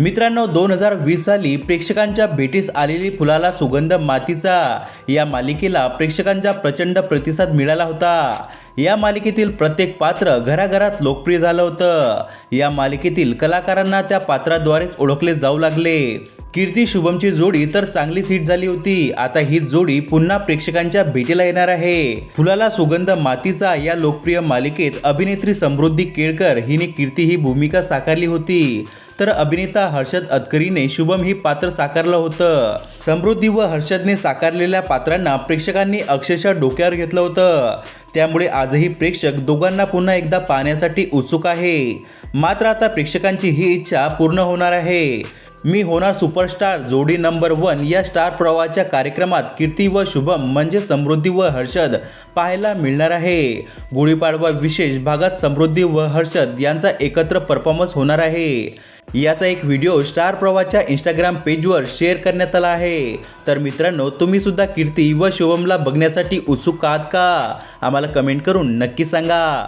मित्रांनो दोन हजार वीस साली प्रेक्षकांच्या भेटीस आलेली फुलाला सुगंध मातीचा. या मालिकेला प्रेक्षकांचा प्रचंड प्रतिसाद मिळाला होता. या मालिकेतील प्रत्येक पात्र घराघरात लोकप्रिय झालं होतं. या मालिकेतील कलाकारांना त्या पात्राद्वारेच ओळखले जाऊ लागले. कीर्ती शुभमची जोडी तर चांगलीच हिट झाली होती. आता ही जोडी पुन्हा प्रेक्षकांच्या भेटीला येणार आहे. फुलाला सुगंध मातीचा या लोकप्रिय मालिकेत अभिनेत्री समृद्धी केळकर हिने कीर्ती ही भूमिका साकारली होती. तर अभिनेता हर्षद अदकरीने शुभम ही पात्र साकारलं होतं. समृद्धी व हर्षदने साकारलेल्या पात्रांना प्रेक्षकांनी अक्षरशः डोक्यावर घेतलं होतं. त्यामुळे आजही प्रेक्षक दोघांना पुन्हा एकदा पाहण्यासाठी उत्सुक आहे. मात्र आता प्रेक्षकांची ही इच्छा पूर्ण होणार आहे. मी होणार सुपरस्टार जोडी नंबर वन या स्टार प्रवाहाच्या कार्यक्रमात कीर्ती व शुभम म्हणजे समृद्धी व हर्षद पाहायला मिळणार आहे. गुढीपाडवा विशेष भागात समृद्धी व हर्षद यांचा एकत्र परफॉर्मन्स होणार आहे. याचा एक व्हिडिओ स्टार प्रवाहाच्या इंस्टाग्राम पेजवर शेअर करण्यात आला आहे. तर मित्रांनो तुम्ही सुद्धा कीर्ती व शुभमला बघण्यासाठी उत्सुक आहात का? आम्हाला कमेंट करून नक्की सांगा.